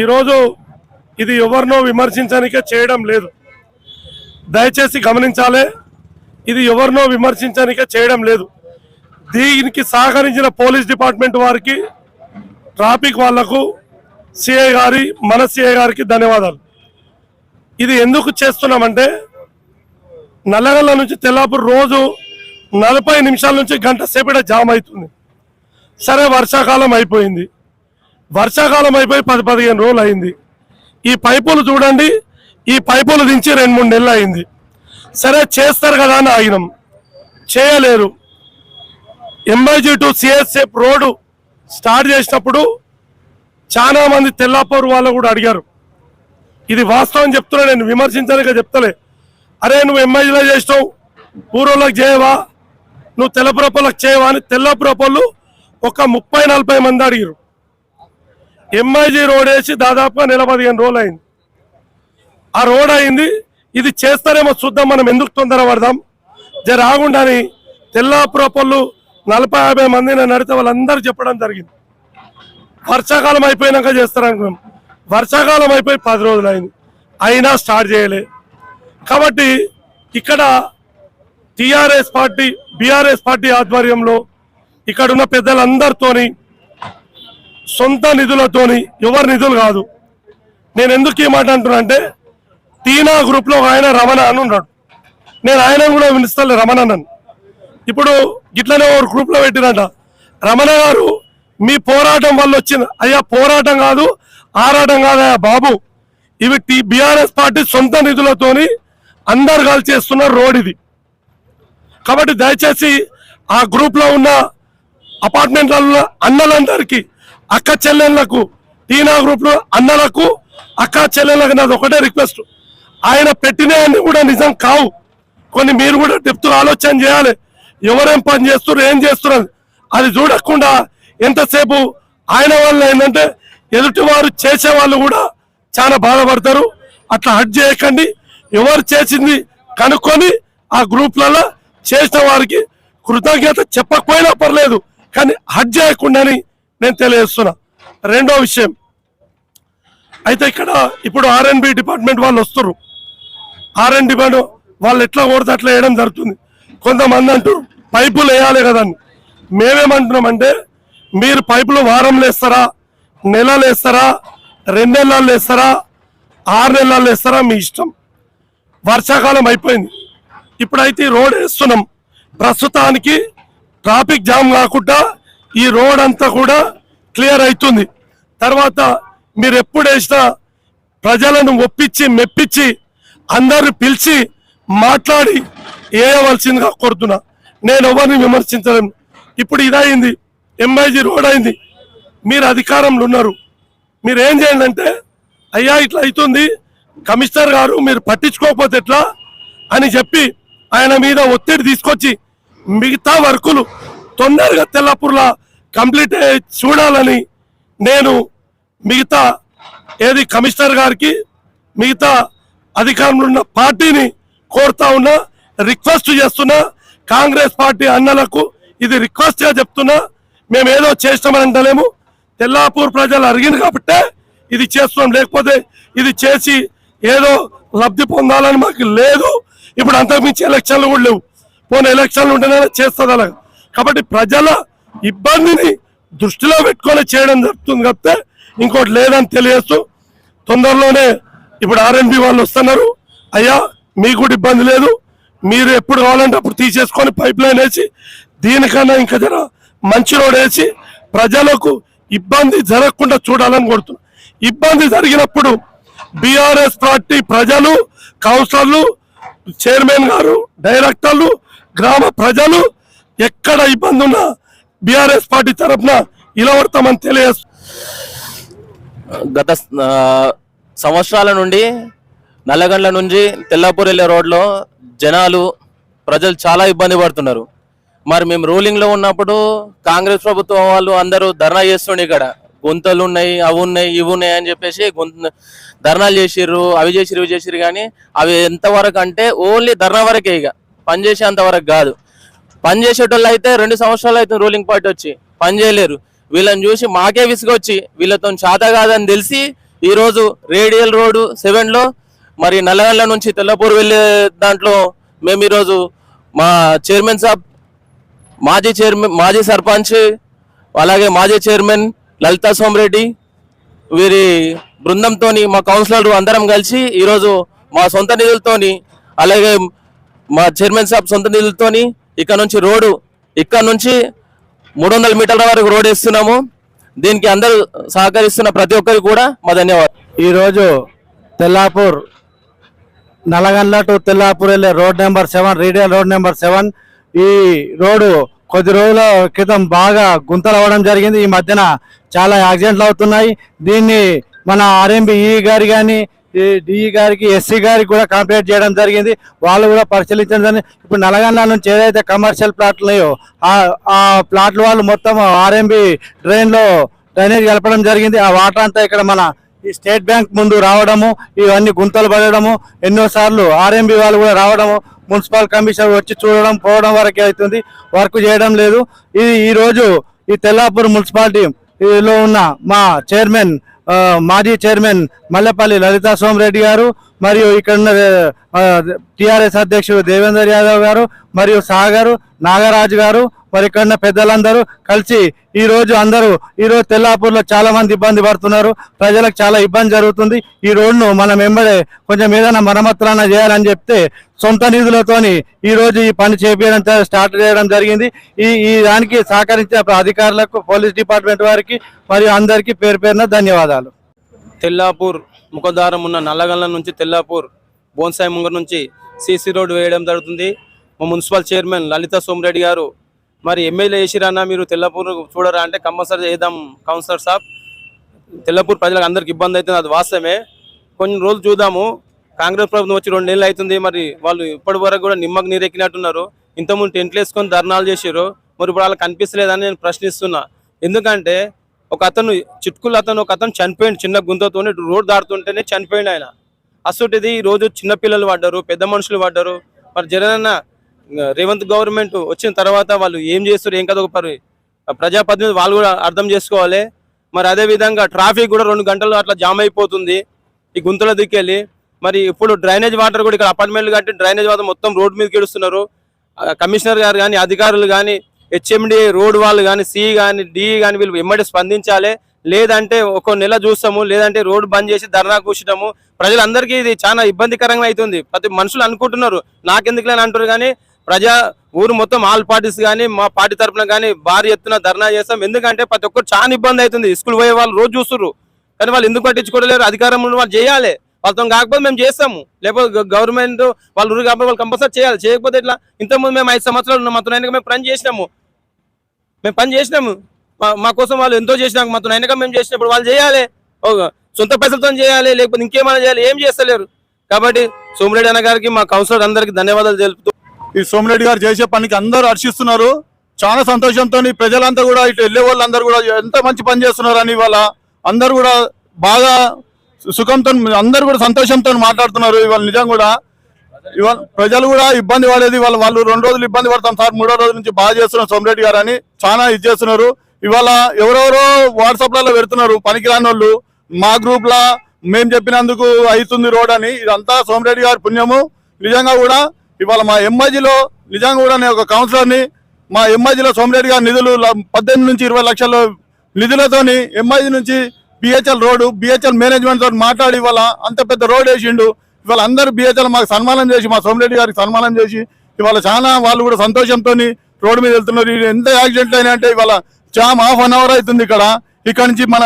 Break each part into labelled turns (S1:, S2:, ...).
S1: ఈరోజు ఇది ఎవరినో విమర్శించడానికే చేయడం లేదు. దయచేసి గమనించాలి ఇది ఎవరినో విమర్శించడానికే చేయడం లేదు. దీనికి సహకరించిన పోలీస్ డిపార్ట్మెంట్ వారికి ట్రాఫిక్ వాళ్ళకు సిఐ గారి మన సిఐ గారికి ధన్యవాదాలు. ఇది ఎందుకు చేస్తున్నామంటే నల్లగల్ల నుంచి తెల్లాపూర్ రోజు నలభై నిమిషాల నుంచి గంట సేపట జామ్ అవుతుంది. సరే వర్షాకాలం అయిపోయింది. వర్షాకాలం అయిపోయి పది పదిహేను రోజులు అయింది. ఈ పైపులు చూడండి ఈ పైపులు దించి రెండు మూడు నెలలు అయింది. సరే చేస్తారు కదా అని ఆగినాం. చేయలేరు. MIG to CSF road start చేసినప్పుడు చాలా మంది తెల్లాపూర్ వాళ్ళు కూడా అడిగారు. ఇది వాస్తవం చెప్తున్నా నేను విమర్శించలేక చెప్తలే. అరే నువ్వు ఎంఐజీలో చేసినావు ఊరోళ్ళకి చేయవా? నువ్వు తెల్లపురపలకు చేయవా అని తెల్లపురపళ్ళు ఒక ముప్పై నలభై మంది అడిగారు ఎంఐజీ రోడ్ వేసి దాదాపుగా నెల పదిహేను రోజులు అయింది ఆ రోడ్ అయింది. ఇది చేస్తారేమో చూద్దాం మనం ఎందుకు తొందర పడదాం. జర ఆగుండని తెల్లాపురపళ్ళు నలభై యాభై మందిని నడితే వాళ్ళందరూ చెప్పడం జరిగింది. వర్షాకాలం అయిపోయినాక చేస్తారనుకున్నాం వర్షాకాలం అయిపోయి పది రోజులు అయింది అయినా స్టార్ట్ చేయలే. కాబట్టి ఇక్కడ టిఆర్ఎస్ పార్టీ బీఆర్ఎస్ పార్టీ ఆధ్వర్యంలో ఇక్కడ ఉన్న పెద్దలందరితోని సొంత నిధులతోని ఎవరి నిధులు కాదు. నేను ఎందుకు ఈ మాట అంటున్నా అంటే టీనా గ్రూప్లో ఒక ఆయన రమణ అని ఉన్నాడు. నేను ఆయన కూడా వినిస్తాను రమణ నన్ను ఇప్పుడు గిట్లనే ఒక గ్రూప్లో పెట్టినట రమణ గారు మీ పోరాటం వల్ల వచ్చింది అయ్యా పోరాటం కాదు ఆరాటం కాదయ్యా బాబు. ఇవి టీ బీఆర్ఎస్ పార్టీ సొంత నిధులతోని అందరు కలిసి చేస్తున్న రోడ్ ఇది. కాబట్టి దయచేసి ఆ గ్రూప్లో ఉన్న అపార్ట్మెంట్లలో అన్నలందరికీ అక్క చెల్లెళ్ళకు టీనా గ్రూప్లో అన్నలకు అక్క చెల్లెళ్ళకు నాది ఒకటే రిక్వెస్ట్. ఆయన పెట్టినవన్నీ కూడా నిజం కావు. కొన్ని మీరు కూడా డెప్త్ ఆలోచన చేయాలి. ఎవరేం పని చేస్తున్నారు ఏం చేస్తున్నారు అది చూడకుండా ఎంతసేపు ఆయన వల్ల ఏంటంటే ఎదుటి వారు చేసే వాళ్ళు కూడా చాలా బాధపడతారు. అట్లా హట్ చేయకండి. ఎవరు చేసింది కనుక్కొని ఆ గ్రూప్లలో చేసిన వారికి కృతజ్ఞత చెప్పకపోయినా పర్లేదు. కానీ హట్ చేయకుండాని నేను తెలియజేస్తున్నా. రెండో విషయం. అయితే ఇక్కడ ఇప్పుడు ఆర్ఎన్బి డిపార్ట్మెంట్ వాళ్ళు వస్తారు ఆర్ఎన్ డిపార్ట్మెంట్ వాళ్ళు ఎట్లా కొడితే అట్లా వేయడం జరుగుతుంది. కొంతమంది అంటారు పైపులు వేయాలి కదండి మేమేమంటున్నామంటే మీరు పైపులు వారంలో వేస్తారా నెలలు వేస్తారా రెండు నెలలు వేస్తారా ఆరు నెలలు వేస్తారా మీ ఇష్టం. వర్షాకాలం అయిపోయింది. ఇప్పుడైతే రోడ్ వేస్తున్నాం. ప్రస్తుతానికి ట్రాఫిక్ జామ్ కాకుండా ఈ రోడ్ అంతా కూడా క్లియర్ అవుతుంది. తర్వాత మీరు ఎప్పుడు వేసినా ప్రజలను ఒప్పించి మెప్పించి అందరు పిలిచి మాట్లాడి వేయవలసిందిగా కోరుతున్నా. నేను ఎవరిని విమర్శించలేను. ఇప్పుడు ఇదయింది ఎంఐజీ రోడ్ అయింది. మీరు అధికారంలో ఉన్నారు. మీరు ఏం చేయండి అంటే అయ్యా ఇట్లా అవుతుంది. కమిషనర్ గారు మీరు పట్టించుకోకపోతే ఎట్లా? అని చెప్పి ఆయన మీద ఒత్తిడి తీసుకొచ్చి మిగతా వర్కులు తొందరగా తెల్లపూర్లా కంప్లీట్ అయ్యి చూడాలని నేను మిగతా ఏది కమిషనర్ గారికి మిగతా అధికారంలో ఉన్న పార్టీని కోరుతా ఉన్నా రిక్వెస్ట్ చేస్తున్నా కాంగ్రెస్ పార్టీ అన్నలకు ఇది రిక్వెస్ట్గా చెప్తున్నా మేము ఏదో చేస్తామని అంటలేము. తెల్లాపూర్ ప్రజలు అరిగింది కాబట్టే ఇది చేస్తున్నాం. లేకపోతే ఇది చేసి ఏదో లబ్ధి పొందాలని మాకు లేదు. ఇప్పుడు అంతకుమించి ఎలక్షన్లు కూడా లేవు. పోనీ ఎలక్షన్లు ఉంటేనే చేస్తుంది అలా. కాబట్టి ప్రజల ఇబ్బందిని దృష్టిలో పెట్టుకొని చేయడం జరుగుతుంది తప్పితే ఇంకోటి లేదని తెలియస్తూ తొందరలోనే ఇప్పుడు ఆర్ఎన్బి వాళ్ళు వస్తున్నారు. అయ్యా మీకు కూడా ఇబ్బంది లేదు. మీరు ఎప్పుడు కావాలంటే అప్పుడు తీసేసుకొని పైప్ లైన్ వేసి దీనికన్నా ఇంకా జర మంచి రోడ్ వేసి ప్రజలకు ఇబ్బంది జరగకుండా చూడాలని కోరుతున్నా. ఇబ్బంది జరిగినప్పుడు బీఆర్ఎస్ పార్టీ ప్రజలు కౌన్సిలర్లు చైర్మన్ గారు డైరెక్టర్లు గ్రామ ప్రజలు ఎక్కడ ఇబ్బంది ఉన్నా బీఆర్ఎస్ పార్టీ తరఫున నిలబడతామని తెలియజేస్తూ
S2: గత సంవత్సరాల నుండి నల్లగండ్ల నుంచి తెల్లాపూర్ వెళ్ళే రోడ్లో జనాలు ప్రజలు చాలా ఇబ్బంది పడుతున్నారు. మరి మేము రూలింగ్లో ఉన్నప్పుడు కాంగ్రెస్ ప్రభుత్వం వాళ్ళు అందరూ ధర్నా చేస్తుండే ఇక్కడ. గుంతలు ఉన్నాయి అవి ఉన్నాయి ఇవి ఉన్నాయి అని చెప్పేసి గుంత ధర్నాలు చేసిర్రు అవి చేసిర్రు ఇవి చేసిర్రు కానీ అవి ఎంతవరకు అంటే ఓన్లీ ధర్నా వరకే ఇక. పనిచేసేంత వరకు కాదు. పని చేసేటోళ్ళు అయితే రెండు సంవత్సరాలు అయితే రూలింగ్ పార్టీ వచ్చి పని చేయలేరు. వీళ్ళని చూసి మాకే విసుగొచ్చి వీళ్ళతో చేత కాదని తెలిసి ఈరోజు రేడియల్ రోడ్డు సెవెన్లో మరి నల్లగండ్ల నుంచి తెల్లపూర్ వెళ్ళే దాంట్లో మేము ఈరోజు మా చైర్మన్ సాబ్ మాజీ చైర్మన్ మాజీ సర్పంచ్ అలాగే మాజీ చైర్మన్ లలితా సోమరెడ్డి వీరి బృందంతో మా కౌన్సిలర్ అందరం కలిసి ఈరోజు మా సొంత నిధులతోని అలాగే మా చైర్మన్ సాబ్ సొంత నిధులతోని ఇక్కడ నుంచి రోడ్డు ఇక్కడ నుంచి మూడు వందల మీటర్ల వరకు రోడ్ వేస్తున్నాము. దీనికి అందరూ సహకరిస్తున్న ప్రతి ఒక్కరికి కూడా మా ధన్యవాదాలు.
S3: ఈరోజు తెల్లాపూర్ నల్లగండ్ల టు తెల్లాపూర్ వెళ్ళే road number seven radial road number seven. ఈ రోడ్డు కొద్ది రోజుల క్రితం బాగా గుంతలు అవ్వడం జరిగింది. ఈ మధ్యన చాలా యాక్సిడెంట్లు అవుతున్నాయి. దీన్ని మన ఆర్ఎంబి ఈ గారి కానీ డిఈ గారికి ఎస్సీ గారికి కూడా కంప్లైంట్ చేయడం జరిగింది. వాళ్ళు కూడా పరిశీలించడం జరిగింది. ఇప్పుడు నల్గొండ నుంచి ఏదైతే కమర్షియల్ ప్లాట్లు ఉన్నాయో ఆ- ప్లాట్లు ప్లాట్ల వాళ్ళు మొత్తం ఆర్ఎంబి డ్రైన్లో డ్రైనేజ్ కలపడం జరిగింది. ఆ వాటర్ అంతా ఇక్కడ మన ఈ స్టేట్ బ్యాంక్ ముందు రావడము ఇవన్నీ గుంతలు పడడము ఎన్నో సార్లు ఆర్ఎంబి వాళ్ళు కూడా రావడము మున్సిపల్ కమిషనర్ వచ్చి చూడడం పోవడం వరకే అవుతుంది. వర్క్ చేయడం లేదు. ఇది ఈరోజు ఈ తెల్లాపూర్ మున్సిపాలిటీలో ఉన్న మా చైర్మన్ మాజీ చైర్మన్ మల్లెపల్లి లలితా సోమరెడ్డి గారు మరియు ఇక్కడ ఉన్న టిఆర్ఎస్ అధ్యక్షుడు దేవేందర్ యాదవ్ గారు మరియు సాగర్ నాగరాజు గారు మరి ఇక్కడ పెద్దలందరూ కలిసి ఈ రోజు అందరూ ఈ రోజు తెల్లాపూర్లో చాలా మంది ఇబ్బంది పడుతున్నారు. ప్రజలకు చాలా ఇబ్బంది జరుగుతుంది. ఈ రోడ్ను మనం వెంబడే కొంచెం ఏదైనా మరమ్మతులన్నా చేయాలని చెప్తే సొంత నిధులతోని ఈ రోజు ఈ పని చేపించడం స్టార్ట్ చేయడం జరిగింది. ఈ ఈ దానికి సహకరించిన అధికారులకు పోలీస్ డిపార్ట్మెంట్ వారికి మరియు అందరికీ పేరు పేరున ధన్యవాదాలు.
S4: తెల్లాపూర్ ముఖద్వారం ఉన్న నల్లగల్ల నుంచి తెల్లాపూర్ బోన్సాయి ముంగర్ నుంచి సీసీ రోడ్ వేయడం జరుగుతుంది. మా మున్సిపల్ చైర్మన్ లలిత సోమిరెడ్డి గారు మరి ఎమ్మెల్యే చేసిరన్నా మీరు తెల్లపూర్ చూడరా అంటే కంపల్సరీ చేద్దాం కౌన్సిలర్ సాబ్. తెల్లపూర్ ప్రజలకు అందరికి ఇబ్బంది అవుతుంది అది వాస్తవమే. కొన్ని రోజులు చూద్దాము. కాంగ్రెస్ ప్రభుత్వం వచ్చి రెండు నెలలు అవుతుంది మరి వాళ్ళు ఇప్పటి వరకు కూడా నిమ్మకు నీరెక్కినట్టున్నారు. ఇంతకుముందు టెంట్లు వేసుకొని ధర్నాలు చేశారు మరి ఇప్పుడు వాళ్ళకి కనిపిస్తలేదని నేను ప్రశ్నిస్తున్నా. ఎందుకంటే ఒక అతను చిట్కులు అతను ఒక అతను చనిపోయింది చిన్న గుంతతో రోడ్ దాడుతుంటేనే చనిపోయింది ఆయన. అసలు ఈ రోజు చిన్నపిల్లలు పడ్డారు పెద్ద మనుషులు పడ్డారు. మరి జగనన్న రేవంత్ గవర్నమెంట్ వచ్చిన తర్వాత వాళ్ళు ఏం చేస్తారు ఏం కదా ఒక ప్రజాప్రతినిధులు వాళ్ళు కూడా అర్థం చేసుకోవాలి. మరి అదే విధంగా ట్రాఫిక్ కూడా రెండు గంటలు అట్లా జామ్ అయిపోతుంది ఈ గుంతల దిక్కెళ్ళి మరి ఇప్పుడు డ్రైనేజ్ వాటర్ కూడా ఇక్కడ అపార్ట్మెంట్లు కట్టి డ్రైనేజ్ వాటర్ మొత్తం రోడ్ మీద గెడుస్తున్నారు కమిషనర్ గారు కానీ అధికారులు కానీ హెచ్ఎండి రోడ్ వాళ్ళు కానీ సి కానీ డి కానీ వీళ్ళు ఎమ్మటి స్పందించాలి. లేదంటే ఒక నెల చూస్తాము లేదంటే రోడ్ బంద్ చేసి ధర్నా కూర్చడము ప్రజలందరికీ ఇది చాలా ఇబ్బందికరంగా అవుతుంది. ప్రతి మనుషులు అనుకుంటున్నారు నాకెందుకులేని అంటారు కానీ ప్రజా ఊరు మొత్తం ఆల్ పార్టీస్ కానీ మా పార్టీ తరఫున కానీ భారీ ఎత్తున ధర్నా చేస్తాం. ఎందుకంటే ప్రతి ఒక్కరు చాలా ఇబ్బంది అవుతుంది. స్కూల్ పోయే వాళ్ళు రోజు చూస్తున్నారు కానీ వాళ్ళు ఎందుకు పట్టించుకోలేరు? అధికారం ఉన్న వాళ్ళు చేయాలి. వాళ్ళతో కాకపోతే మేము చేస్తాము. లేకపోతే గవర్నమెంట్ వాళ్ళు ఊరు కాబట్టి వాళ్ళు కంపల్సరీ చేయాలి. చేయకపోతే ఇట్లా ఇంతకుముందు మేము ఐదు సంవత్సరాలు ఉన్నాం మాతో అయినా మేము పని చేసినాము. మేము పని చేసినాము. మా- మా కోసం వాళ్ళు ఎంతో చేసినాక మాతో అయినాక మేము చేసినప్పుడు వాళ్ళు చేయాలి. సొంత పైసలతో చేయాలి లేకపోతే ఇంకేమైనా చేయాలి ఏం చేస్తలేరు. కాబట్టి సోమిరెడ్డి అన్న గారికి మా కౌన్సిలర్ అందరికి ధన్యవాదాలు తెలుపుతూ
S5: ఈ సోమిరెడ్డి గారు చేసే పనికి అందరూ హర్షిస్తున్నారు. చాలా సంతోషంతో ప్రజలంతా కూడా ఇటు వెళ్ళే వాళ్ళందరూ కూడా ఎంత మంచి పని చేస్తున్నారు అని ఇవాళ అందరూ కూడా బాగా సుఖంతో అందరూ కూడా సంతోషంతో మాట్లాడుతున్నారు ఇవాళ నిజం కూడా. ఇవాళ ప్రజలు కూడా ఇబ్బంది పడేది వాళ్ళ వాళ్ళు రెండు రోజులు ఇబ్బంది పడతాం సార్ మూడో రోజు నుంచి బాగా చేస్తున్నారు సోమిరెడ్డి గారు అని చాలా ఇది చేస్తున్నారు. ఇవాళ ఎవరెవరో వాట్సాప్లలో పెడుతున్నారు పనికిరాని వాళ్ళు. మా గ్రూప్ లా మేము చెప్పినందుకు అవుతుంది రోడ్ అని. ఇదంతా సోమిరెడ్డి గారి పుణ్యము. నిజంగా కూడా ఇవాళ మా ఎంఐజీలో నిజంగా కూడా నేను ఒక కౌన్సిలర్ని మా ఎంఐజీలో సోమిరెడ్డి గారి నిధులు పద్దెనిమిది నుంచి ఇరవై లక్షల నిధులతోని ఎంఐజీ నుంచి బిహెచ్ఎల్ రోడ్డు బిహెచ్ఎల్ మేనేజ్మెంట్ తోటి మాట్లాడి ఇవాళ అంత పెద్ద రోడ్ వేసిండు. ఇవాళ అందరు బిహెచ్ఎల్ మాకు సన్మానం చేసి మా సోమిరెడ్డి గారికి సన్మానం చేసి ఇవాళ చాలా వాళ్ళు కూడా సంతోషంతో రోడ్డు మీద వెళ్తున్నారు. ఎంత యాక్సిడెంట్ అయినా అంటే ఇవాళ జామ్ హాఫ్ అన్ అవర్ అవుతుంది ఇక్కడ. ఇక్కడ నుంచి మన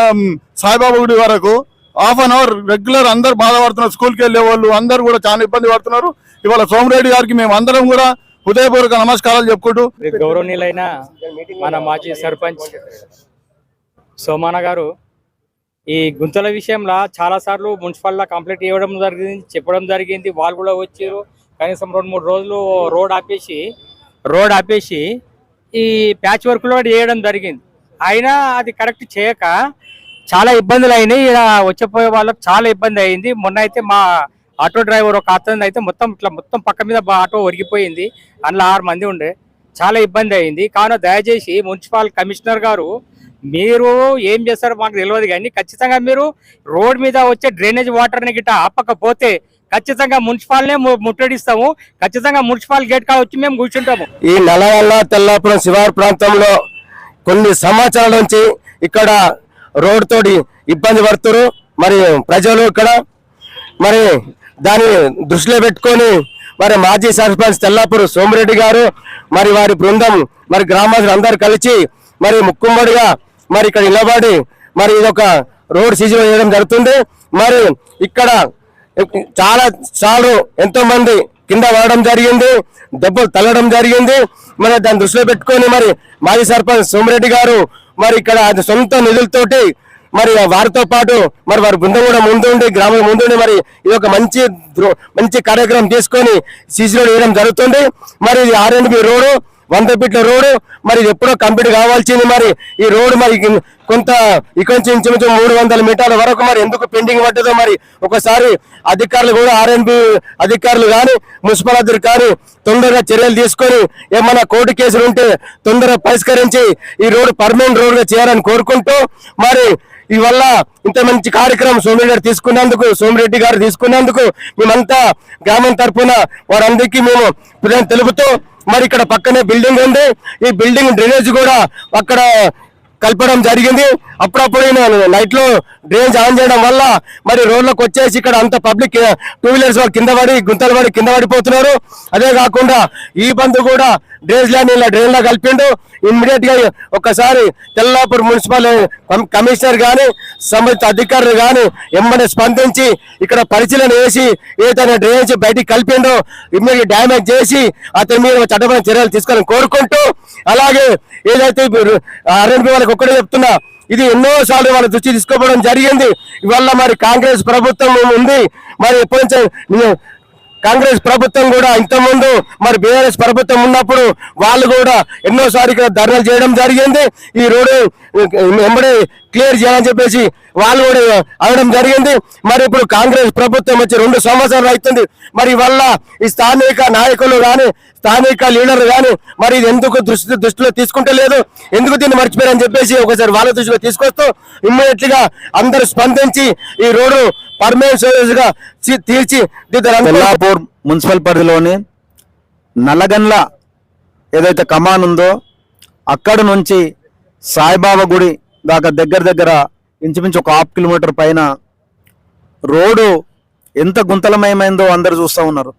S5: సాయిబాబా గుడి వరకు. హాఫ్ అన్ అవర్ రెగ్యులర్ అందరు బాధపడుతున్నారు. స్కూల్కి వెళ్ళే వాళ్ళు అందరు కూడా చాలా ఇబ్బంది పడుతున్నారు. ఇవాళ సోమరెడ్డి గారికి మేము అందరం కూడా హృదయపూర్వక నమస్కారాలు చెప్పుకుంటూ
S6: గౌరవనీయులైన మన మాజీ సర్పంచ్ సోమాన గారు ఈ గుంతల విషయంలో చాలా సార్లు మున్సిపల్ కంప్లైంట్ ఇవ్వడం జరిగింది చెప్పడం జరిగింది. వాళ్ళు కూడా వచ్చారు. కనీసం రెండు మూడు రోజులు రోడ్ ఆపేసి రోడ్ ఆపేసి ఈ ప్యాచ్ వర్క్లో చేయడం జరిగింది. అయినా అది కరెక్ట్ చేయక చాలా ఇబ్బందులు అయినాయి. ఇలా వచ్చేపోయే వాళ్ళకి చాలా ఇబ్బంది అయింది. మొన్న అయితే మా ఆటో డ్రైవర్ ఒక అతను అయితే మొత్తం ఇట్లా మొత్తం పక్క మీద ఆటో ఒరిగిపోయింది. అందులో ఆరు మంది ఉండే. చాలా ఇబ్బంది అయింది. కావున దయచేసి మున్సిపల్ కమిషనర్ గారు మీరు ఏం చేస్తారో మాకు తెలియదు కానీ ఖచ్చితంగా మీరు రోడ్ మీద వచ్చే డ్రైనేజ్ వాటర్ని గిట్ట ఆపకపోతే ఖచ్చితంగా మున్సిపాల్నే ముట్టడిస్తాము. ఖచ్చితంగా మున్సిపాల్ గేట్ కాడ వచ్చి మేము కూర్చుంటాము.
S7: ఈ నల్లగల్ల తెల్లాపురం శివారు ప్రాంతంలో కొన్ని సంవత్సరాల నుంచి ఇక్కడ రోడ్ తోటి ఇబ్బంది పడుతున్నారు. మరి ప్రజలు ఇక్కడ మరి దాన్ని దృష్టిలో పెట్టుకొని మరి మాజీ సర్పంచ్ తెల్లాపూర్ సోమిరెడ్డి గారు మరి వారి బృందం మరి గ్రామస్తులు అందరు కలిసి మరి ముక్కుమ్మడిగా మరి ఇక్కడ నిలబడి మరి ఇదొక రోడ్ సీజన్ చేయడం జరుగుతుంది. మరి ఇక్కడ చాలా చాలు ఎంతో మంది కింద పడడం జరిగింది దెబ్బలు తల్లడం జరిగింది. మరి దాన్ని దృష్టిలో పెట్టుకొని మరి మాజీ సర్పంచ్ సోమిరెడ్డి గారు మరి ఇక్కడ సొంత నిధులతోటి మరి వారితో పాటు మరి వారి బృందం కూడా ముందుండి గ్రామం ముందుండి మరి ఇది ఒక మంచి మంచి కార్యక్రమం తీసుకొని సీసీ రోడ్ వేయడం జరుగుతుంది. మరి ఇది ఆర్ఎండ్బి రోడ్డు వంద ఫీట్ల రోడ్డు మరి ఇది ఎప్పుడో కంప్లీట్ కావాల్సింది మరి. ఈ రోడ్డు మరి కొంత ఇక్కడ నుంచి ఇంచుమించు మూడు వందల మీటర్ల వరకు మరి ఎందుకు పెండింగ్ పడ్డదో మరి ఒకసారి అధికారులు కూడా ఆర్ఎన్బి అధికారులు కానీ మున్సిపల్ అధికారులు కానీ తొందరగా చర్యలు తీసుకొని ఏమైనా కోర్టు కేసులు ఉంటే తొందరగా పరిష్కరించి ఈ రోడ్డు పర్మనెంట్ రోడ్డుగా చేయాలని కోరుకుంటూ మరి ఈ వల్ల ఇంత మంచి కార్యక్రమం సోమిరెడ్డి గారు తీసుకున్నందుకు సోమిరెడ్డి గారు తీసుకున్నందుకు మేమంతా గ్రామం తరఫున వారందరికీ మేము తెలుపుతూ మరి ఇక్కడ పక్కనే బిల్డింగ్ ఉంది. ఈ బిల్డింగ్ డ్రైనేజ్ కూడా అక్కడ కలపడం జరిగింది. అప్పుడప్పుడు నైట్లో డ్రైనేజ్ ఆన్ చేయడం వల్ల మరి రోడ్లకు వచ్చేసి ఇక్కడ అంత పబ్లిక్ టూ వీలర్స్ వాళ్ళు కింద పడి గుంతలు పడి కింద పడిపోతున్నారు. అదే కాకుండా ఈ బంధు కూడా డ్రైన్స్ ల్యాండ్ ఇలా డ్రైన్లో కలిపిండు. ఇమ్మీడియట్గా ఒకసారి తెల్లాపూర్ మున్సిపల్ eh, కమిషనర్ కానీ సంబంధిత అధికారులు కానీ ఎమ్మని స్పందించి ఇక్కడ పరిశీలన చేసి ఏదైనా డ్రైన్స్ బయటికి కలిపిండో ఇమ్మీడియట్ డ్యామేజ్ చేసి అతని మీద చట్టపరమైన చర్యలు తీసుకోవాలని కోరుకుంటూ అలాగే ఏదైతే ఆర్ఎన్పి వాళ్ళకి ఒక్కడే చెప్తున్నా ఇది ఎన్నో సార్లు వాళ్ళ దృష్టి తీసుకోవడం జరిగింది. ఇవల్ల మరి కాంగ్రెస్ ప్రభుత్వం ఉంది మరి ఎప్పటి కాంగ్రెస్ ప్రభుత్వం కూడా ఇంతకుముందు మరి బీఆర్ఎస్ ప్రభుత్వం ఉన్నప్పుడు వాళ్ళు కూడా ఎన్నోసారి ఇక్కడ ధర్నాలు చేయడం జరిగింది. ఈ రోడ్డు వెంబడి క్లియర్ చేయాలని చెప్పేసి వాళ్ళు కూడా అనడం జరిగింది. మరి ఇప్పుడు కాంగ్రెస్ ప్రభుత్వం వచ్చి రెండు సంవత్సరాలు అవుతుంది. మరి వల్ల ఈ స్థానిక నాయకులు కానీ స్థానిక లీడర్లు కానీ మరి ఇది ఎందుకు దృష్టి దృష్టిలో తీసుకుంటలేదు? ఎందుకు దీన్ని మర్చిపోయారని చెప్పేసి ఒకసారి వాళ్ళ దృష్టిలో తీసుకొస్తూ ఇమ్మీడియట్గా అందరూ స్పందించి ఈ రోడ్డు పర్మనెంట్గా తీర్చి
S8: తెల్లాపూర్ మున్సిపల్ పరిధిలోని నల్లగండ్ల ఏదైతే కమాన్ ఉందో అక్కడ నుంచి సాయిబాబా గుడి దాకా దగ్గర దగ్గర ఇంచుమించు ఒక హాఫ్ కిలోమీటర్ పైన రోడ్డు ఎంత గుంతలమయమైందో అందరు చూస్తూ ఉన్నారు.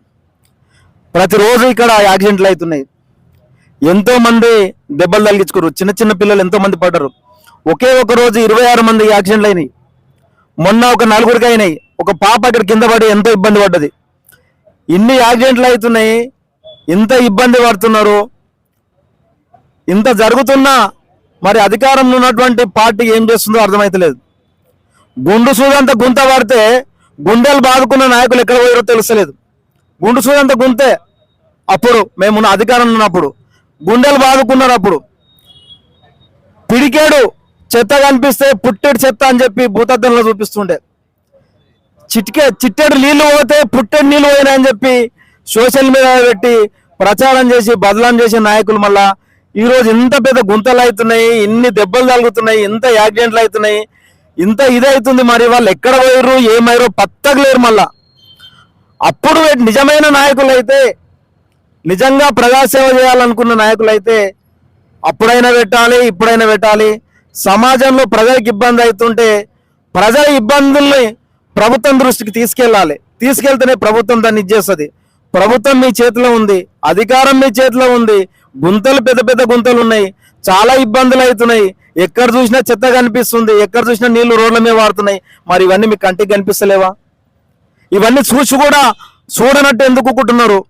S8: ప్రతిరోజు ఇక్కడ యాక్సిడెంట్లు అవుతున్నాయి. ఎంతోమంది దెబ్బలు తగిలించుకోరు చిన్న చిన్న పిల్లలు ఎంతోమంది పడ్డారు. ఒకే ఒక రోజు ఇరవై ఆరు మంది యాక్సిడెంట్లు అయినాయి. మొన్న ఒక నలుగురికి అయినాయి. ఒక పాప అక్కడ కింద పడి ఎంతో ఇబ్బంది పడ్డది. ఇన్ని యాక్సిడెంట్లు అవుతున్నాయి. ఇంత ఇబ్బంది పడుతున్నారు. ఇంత జరుగుతున్నా మరి అధికారంలో ఉన్నటువంటి పార్టీ ఏం చేస్తుందో అర్థమైతలేదు. గుండు సూదంత గుంత పడితే గుండెలు బాదుకున్న నాయకులు ఎక్కడ పోయారో తెలుస్తలేదు. గుండు సూదంత గుంతే అప్పుడు మేమున్న అధికారంలో ఉన్నప్పుడు. గుండెలు బాదుకున్నారు అప్పుడు. పిడికేడు చెత్త కనిపిస్తే పుట్టెడు చెత్త అని చెప్పి భూతద్దంలో చూపిస్తుండే. చిట్కే చిట్టెడు నీళ్ళు పోతే పుట్టెడు నీళ్ళు పోయినాయని చెప్పి సోషల్ మీడియా పెట్టి ప్రచారం చేసి బదలాం చేసే నాయకులు మళ్ళా ఈ రోజు ఇంత పెద్ద గుంతలు అవుతున్నాయి ఇన్ని దెబ్బలు తగులుతున్నాయి ఇంత యాక్సిడెంట్లు అవుతున్నాయి ఇంత ఇది అవుతుంది మరి వాళ్ళు ఎక్కడ పోయారు ఏమయ్యారో పత్తగలేరు మళ్ళా. అప్పుడు నిజమైన నాయకులు అయితే నిజంగా ప్రజాసేవ చేయాలనుకున్న నాయకులు అయితే అప్పుడైనా పెట్టాలి ఇప్పుడైనా పెట్టాలి. సమాజంలో ప్రజలకు ఇబ్బంది అవుతుంటే ప్రజల ఇబ్బందుల్ని ప్రభుత్వం దృష్టికి తీసుకెళ్ళాలి. తీసుకెళ్తేనే ప్రభుత్వం దాన్ని ఇచ్చేస్తుంది. ప్రభుత్వం మీ చేతిలో ఉంది అధికారం మీ చేతిలో ఉంది గుంతలు పెద్ద పెద్ద గుంతలు ఉన్నాయి. చాలా ఇబ్బందులు అవుతున్నాయి. ఎక్కడ చూసినా చెత్త కనిపిస్తుంది. ఎక్కడ చూసినా నీళ్ళు రోడ్ల మీద వాడుతున్నాయి. మరి ఇవన్నీ మీకు కంటికి కనిపిస్తలేవా? ఇవన్నీ చూసి కూడా చూడనట్టు ఎందుకుంటున్నారు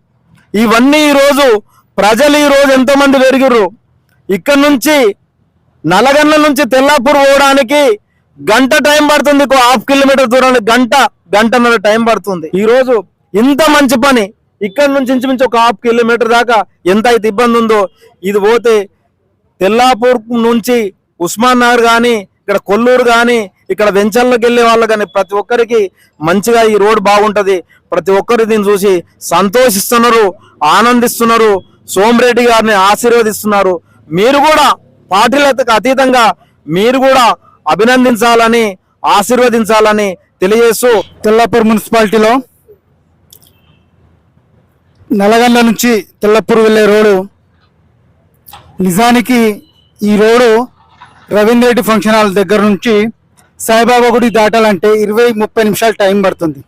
S8: ఇవన్నీ ఈరోజు ప్రజలు ఈరోజు ఎంతోమంది పెరిగిర్రు. ఇక్కడ నుంచి నలగండ్ల నుంచి తెల్లాపూర్ పోవడానికి గంట టైం పడుతుంది. హాఫ్ కిలోమీటర్ దూరానికి గంట గంటన్నర టైం పడుతుంది. ఈరోజు ఇంత మంచి పని ఇక్కడ నుంచి ఇంచుమించు ఒక హాఫ్ కిలోమీటర్ దాకా ఎంత అయితే ఇబ్బంది ఉందో ఇది పోతే తెల్లాపూర్ నుంచి ఉస్మాన్ నగర్ కానీ ఇక్కడ కొల్లూరు కానీ ఇక్కడ వెంచల్లోకి వెళ్ళే వాళ్ళు కానీ ప్రతి ఒక్కరికి మంచిగా ఈ రోడ్ బాగుంటుంది. ప్రతి ఒక్కరు దీన్ని చూసి సంతోషిస్తున్నారు ఆనందిస్తున్నారు సోమరెడ్డి గారిని ఆశీర్వదిస్తున్నారు. మీరు కూడా పార్టీలకు అతీతంగా
S9: మీరు కూడా అభినందించాలని ఆశీర్వదించాలని తెలియజేస్తూ తెల్లాపూర్ మున్సిపాలిటీలో నల్లగండ నుంచి తెల్లపూర్ వెళ్ళే రోడ్డు. నిజానికి ఈ road Ravindra Reddy function hall దగ్గర నుంచి సాయిబాబా గుడి దాటాలంటే ఇరవై ముప్పై నిమిషాలు టైం పడుతుంది.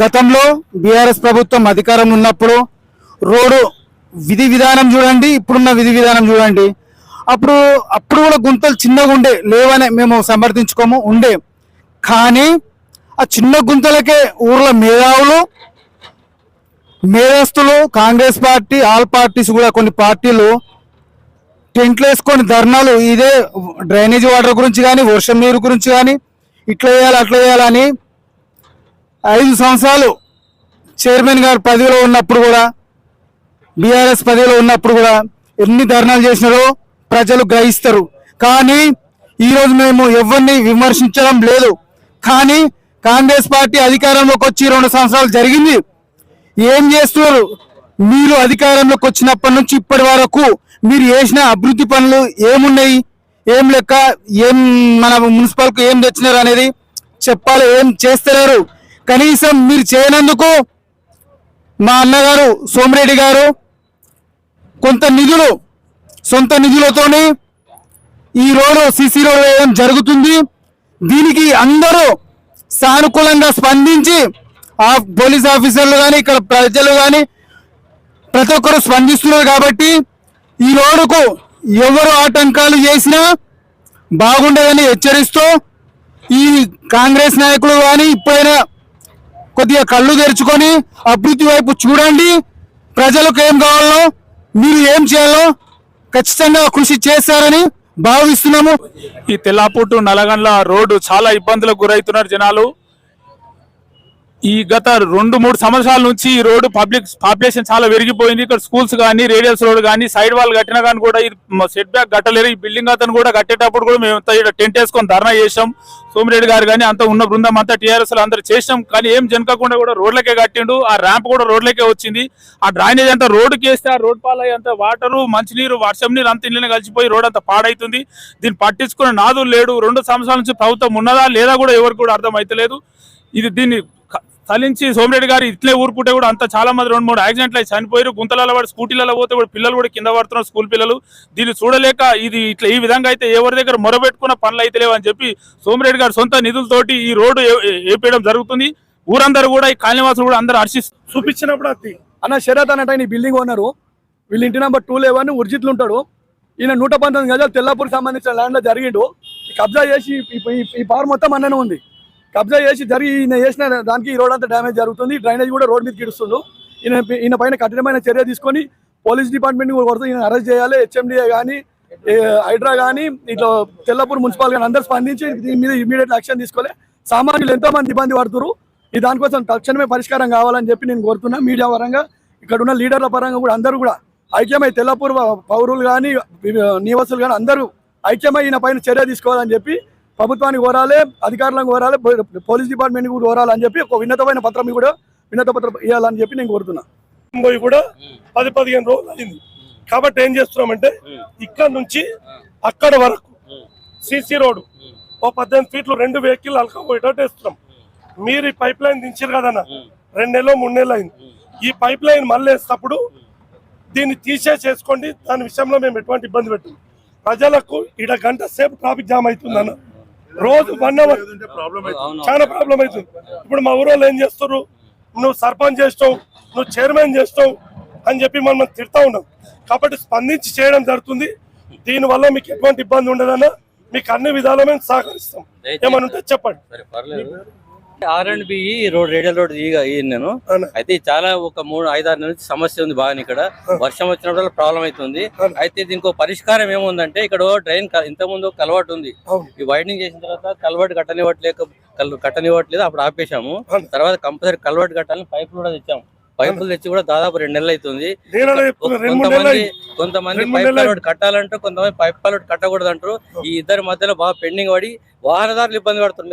S9: గతంలో బీఆర్ఎస్ ప్రభుత్వం అధికారం ఉన్నప్పుడు రోడ్డు విధి విధానం చూడండి ఇప్పుడున్న విధి విధానం చూడండి. అప్పుడు అప్పుడు కూడా గుంతలు చిన్నగా ఉండే లేవనే మేము సమర్థించుకోము ఉండే. కానీ ఆ చిన్న గుంతలకే ఊర్ల మేధావులు మేధస్తులు కాంగ్రెస్ పార్టీ ఆల్ పార్టీస్ కూడా కొన్ని పార్టీలు టెంట్లు వేసుకొని ధర్నాలు ఇదే డ్రైనేజ్ వాటర్ గురించి కానీ వర్షం నీరు గురించి కానీ ఇట్లా వేయాలి అట్లా వేయాలని ఐదు సంవత్సరాలు చైర్మన్ గారు పదవిలో ఉన్నప్పుడు కూడా బీఆర్ఎస్ పదవిలో ఉన్నప్పుడు కూడా ఎన్ని ధర్నాలు చేసినారో ప్రజలు గ్రహిస్తారు. కానీ ఈరోజు మేము ఎవరిని విమర్శించడం లేదు. కానీ కాంగ్రెస్ పార్టీ అధికారంలోకి వచ్చి రెండు సంవత్సరాలు జరిగింది. ఏం చేస్తున్నారు? మీరు అధికారంలోకి వచ్చినప్పటి నుంచి ఇప్పటి వరకు మీరు చేసిన అభివృద్ధి పనులు ఏమున్నాయి? ఏం లెక్క? ఏం మన మున్సిపల్కి ఏం తెచ్చినారు అనేది చెప్పాలి ఏం చేస్తున్నారు కనీసం మీరు చేయనందుకు మా అన్నగారు సోమిరెడ్డి గారు కొంత నిధులు సొంత నిధులతోనే ఈ రోడ్డు సిసి రోడ్డు వేయడం జరుగుతుంది. దీనికి అందరూ సానుకూలంగా స్పందించి పోలీస్ ఆఫీసర్లు కానీ ఇక్కడ ప్రజలు కానీ ప్రతి ఒక్కరు స్పందిస్తున్నారు కాబట్టి ఈ రోడ్డుకు ఎవరు ఆటంకాలు చేసినా బాగుండదని హెచ్చరిస్తూ ఈ కాంగ్రెస్ నాయకులు కానీ ఇప్పుడైనా కొద్దిగా కళ్ళు తెరుచుకొని అభివృద్ధి వైపు చూడండి. ప్రజలకు ఏం కావాలో మీరు ఏం చేయాలో ఖచ్చితంగా కృషి చేస్తారని భావిస్తున్నాము.
S10: ఈ తెల్లాపూటు నలగండ్ల రోడ్డు చాలా ఇబ్బందులకు గురవుతున్నారు జనాలు. ఈ గత రెండు మూడు సంవత్సరాల నుంచి ఈ రోడ్డు పబ్లిక్ పాపులేషన్ చాలా పెరిగిపోయింది ఇక్కడ స్కూల్స్ కానీ రేడియల్స్ రోడ్ కానీ సైడ్ వాల్ కట్టినా కానీ కూడా సెట్ బ్యాక్ కట్టలేరు. ఈ బిల్డింగ్ అతను కూడా కట్టేటప్పుడు కూడా మేము అంతా ఈడ టెంట్ వేసుకొని ధర్నా చేసాం సోమిరెడ్డి గారు కానీ అంతా ఉన్న బృందం అంతా టీఆర్ఎస్ అందరూ చేసాం కానీ ఏం జనకకుండా కూడా రోడ్లకే కట్టిండు. ఆ ర్యాంప్ కూడా రోడ్లకే వచ్చింది. ఆ డ్రైనేజ్ అంతా రోడ్డుకి వేస్తే ఆ రోడ్ పాలయ్యి అంత వాటరు మంచినీరు వర్షం నీరు అంత ఇళ్ళని కలిసిపోయి రోడ్ అంతా పాడైతుంది. దీన్ని పట్టించుకునే నాదు లేడు. రెండు సంవత్సరాల నుంచి ప్రభుత్వం ఉన్నదా లేదా కూడా ఎవరికి కూడా అర్థం అవుతలేదు ఇది దీన్ని తలించి సోమిరెడ్డి గారు ఇట్లే ఊరుకుంటే కూడా అంత చాలా మంది రెండు మూడు యాక్సిడెంట్లు అయి చనిపోయారు. గుంతలలో పడి స్కూటీలలో పోతే కూడా పిల్లలు కూడా కింద పడుతున్నారు స్కూల్ పిల్లలు. దీన్ని చూడలేక ఇది ఇట్లా ఈ విధంగా అయితే ఎవరి దగ్గర మొరబెట్టుకున్న పనులు అయితే లేవు అని చెప్పి సోమిరెడ్డి గారు సొంత నిధులతోటి ఈ రోడ్డు వేపేయడం జరుగుతుంది. ఊరందరూ కూడా ఈ కాలనీవాసులు కూడా అందరూ హర్షిస్తారు
S1: చూపించినప్పుడు అది
S11: అన్న శరత్ అన్నట్టు ఆయన ఈ బిల్డింగ్ ఓనరు వీళ్ళ ఇంటి నెంబర్ టూ లెవెన్ ఉర్జిత్లు ఉంటాడు ఈయన నూట పంతొమ్మిది గజాలు తెల్లాపూర్ సంబంధించిన ల్యాండ్లో జరిగిండు. ఈ కబ్జా చేసి ఈ- పవర్ మొత్తం అన్ననే ఉంది. కబ్జా చేసి జరిగి ఈయన చేసిన దానికి ఈ రోడ్ అంతా డ్యామేజ్ జరుగుతుంది. డ్రైనేజ్ కూడా రోడ్ మీద కిడుస్తుండు ఈయన ఈయన పైన కఠినమైన చర్య తీసుకొని పోలీస్ డిపార్ట్మెంట్ కూడా కొడుతూ ఈయన అరెస్ట్ చేయాలి. హెచ్ఎండిఏ కానీ హైడ్రా కానీ ఇట్లా తెల్లపూర్ మున్సిపల్ కానీ అందరు స్పందించి దీని మీద ఇమీడియట్ యాక్షన్ తీసుకోవాలి. సామాన్యులు ఎంతో మంది ఇబ్బంది పడుతున్నారు. ఈ దానికోసం తక్షణమే పరిష్కారం కావాలని చెప్పి నేను కోరుతున్నా. మీడియా పరంగా ఇక్కడ ఉన్న లీడర్ల పరంగా కూడా అందరూ కూడా ఐక్యమై తెల్లపూర్ పౌరులు కానీ నివాసులు కానీ అందరూ ఐక్యమై ఈయన పైన చర్య తీసుకోవాలని చెప్పి ప్రభుత్వానికి కోరాలి అధికారులను కోరాలి పోలీస్ డిపార్ట్మెంట్ కూడా కోరాలని చెప్పి ఒక విన్నతమైన పత్రం కూడా విన్నత పత్రం ఇవ్వాలని చెప్పి నేను కోరుతున్నా.
S1: పోయి కూడా పది పదిహేను రోజులు అయింది. కాబట్టి ఏం చేస్తున్నామంటే ఇక్కడ నుంచి అక్కడ వరకు సిసి రోడ్ ఓ పద్దెనిమిది ఫీట్లు రెండు వెహికల్ అలకపోయేటట్టు వేస్తున్నాం. మీరు ఈ పైప్ లైన్ దించారు కదన్న రెండు నెలలు మూడు నెలలు అయింది. ఈ పైప్ లైన్ మళ్ళీ వేసినప్పుడు దీన్ని తీసేసేసుకోండి దాని విషయంలో మేము ఎటువంటి ఇబ్బంది పెట్టాం ప్రజలకు ఇడ గంట సేపు ట్రాఫిక్ జామ్ అవుతుంది అన్న రోజు వన్ అవర్ చాలా ప్రాబ్లం అవుతుంది. ఇప్పుడు మా ఊరోళ్ళు ఏం చేస్తారు నువ్వు సర్పంచ్ చేస్తావు నువ్వు చైర్మన్ చేస్తావు అని చెప్పి మనం తిడతా ఉన్నాం. కాబట్టి స్పందించి చేయడం జరుగుతుంది. దీనివల్ల మీకు ఎటువంటి ఇబ్బంది ఉండదన్న మీకు అన్ని విధాలు మేము సహకరిస్తాం. ఏమని ఉంటే చెప్పండి.
S12: R and B road radial road ఈ నేను. అయితే చాలా ఒక మూడు ఐదారు నెలల నుంచి సమస్య ఉంది బాగా ఇక్కడ. వర్షం వచ్చినప్పుడు ప్రాబ్లం అవుతుంది. అయితే దీనికి పరిష్కారం ఏముందంటే ఇక్కడ డ్రైన్ ఇంత ముందు కలవాటు ఉంది. ఈ వైడింగ్ చేసిన తర్వాత కలవాటు కట్టనివ్వట్లేక కట్టనివ్వట్లేదు అప్పుడు ఆపేశాము. తర్వాత కంపల్సరీ కలవాటు కట్టాలని పైపులు కూడా తెచ్చాము. పైపులు తెచ్చి కూడా దాదాపు రెండు నెలలు అవుతుంది. కొంతమంది. కొంతమంది పైప్ కలవాటు కట్టాలంటారు కొంతమంది పైప్ కలవాటు కట్టకూడదు అంటారు ఈ ఇద్దరి మధ్యలో బాగా పెండింగ్ పడి వాహనదారులు ఇబ్బంది పడుతున్నారు.